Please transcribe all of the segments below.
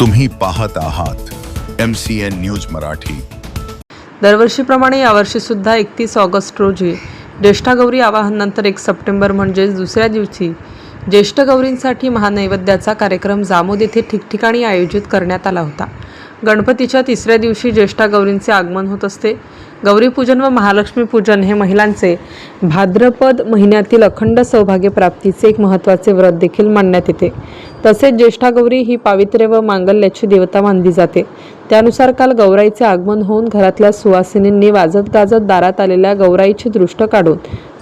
तुम्ही पाहत आहात M C N news Marathi. दरवर्षीप्रमाणे यावर्षी सुद्धा एकतीस ऑगस्ट रोजी ज्येष्ठा गौरी आवाहनानंतर एक सप्टेंबर म्हणजेच दुसऱ्या दिवशी ज्येष्ठ गौरींसाठी महानैवेद्याचा कार्यक्रम जामोद येथे ठिकठिकाणी आयोजित करण्यात आला होता. गणपतीच्या तिसऱ्या दिवशी ज्येष्ठा गौरींचे आगमन होत असते. गौरीपूजन व महालक्ष्मी पूजन हे महिलांचे भाद्रपद महिन्यातील अखंड सौभाग्य प्राप्तीचे एक महत्त्वाचे व्रत देखील मानण्यात येते. तसेच ज्येष्ठा गौरी ही पावित्र्य व मांगल्याची देवता मानली जाते. त्यानुसार काल गौराईचे आगमन होऊन घरातल्या सुवासिनींनी वाजत गाजत दारात आलेल्या गौराईची दृष्ट काढून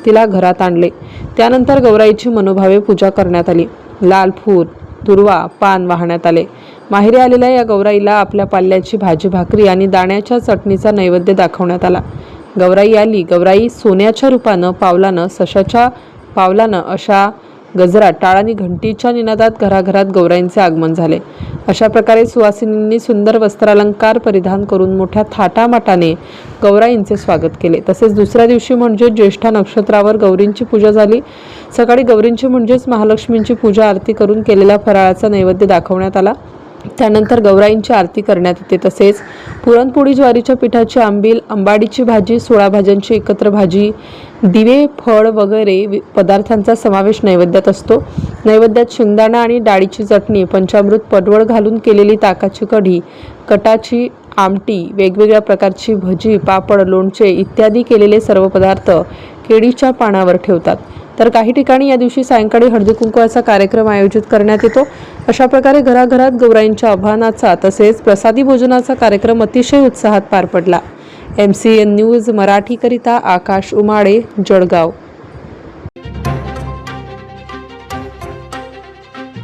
तिला घरात आणले. त्यानंतर गौराईची मनोभावे पूजा करण्यात आली. लाल फूल दुर्वा पान वाहण्यात आले. माहेरी आलेल्या या गौराईला आपल्या पाल्याची भाजी भाकरी आणि दाण्याच्या चटणीचा नैवेद्य दाखवण्यात आला. गौराई आली. गौराई सोन्याच्या रूपानं पावलानं सशाच्या पावलानं अशा गजरात टाळानी घंटीच्या निनादात घराघरात गौराईंचे आगमन झाले. अशा प्रकारे सुवासिनींनी सुंदर वस्त्रालंकार परिधान करून मोठ्या थाटामाटाने गौराईंचे स्वागत केले. तसेच दुसऱ्या दिवशी म्हणजे ज्येष्ठा नक्षत्रावर गौरींची पूजा झाली. सकाळी गौरींची म्हणजेच महालक्ष्मींची पूजा आरती करून केलेल्या फराळाचा नैवेद्य दाखवण्यात आला. त्यानंतर गौराईंची आरती करण्यात येते. तसेच पुरणपोळी ज्वारीच्या पिठाची आंबील आंबाडीची भाजी सोळा भाज्यांची एकत्र भाजी दिवे फळ वगैरे पदार्थांचा समावेश नैवेद्यात असतो. नैवेद्यात शेंगदाणा आणि डाळीची चटणी पंचामृत पडवळ घालून केलेली ताकाची कढी कटाची आमटी वेगवेगळ्या प्रकारची भजी पापड लोणचे इत्यादी केलेले सर्व पदार्थ केळीच्या पानावर ठेवतात. तर काही ठिकाणी या दिवशी सायंकाळी हळदी कुंकवाचा कार्यक्रम आयोजित करण्यात येतो. अशा प्रकारे घराघरात गौराईंच्या आव्हानाचा तसेच प्रसादी भोजनाचा कार्यक्रम अतिशय उत्साहात पार पडला. एम सी एन न्यूज मराठीकरिता आकाश उमाळे जळगाव.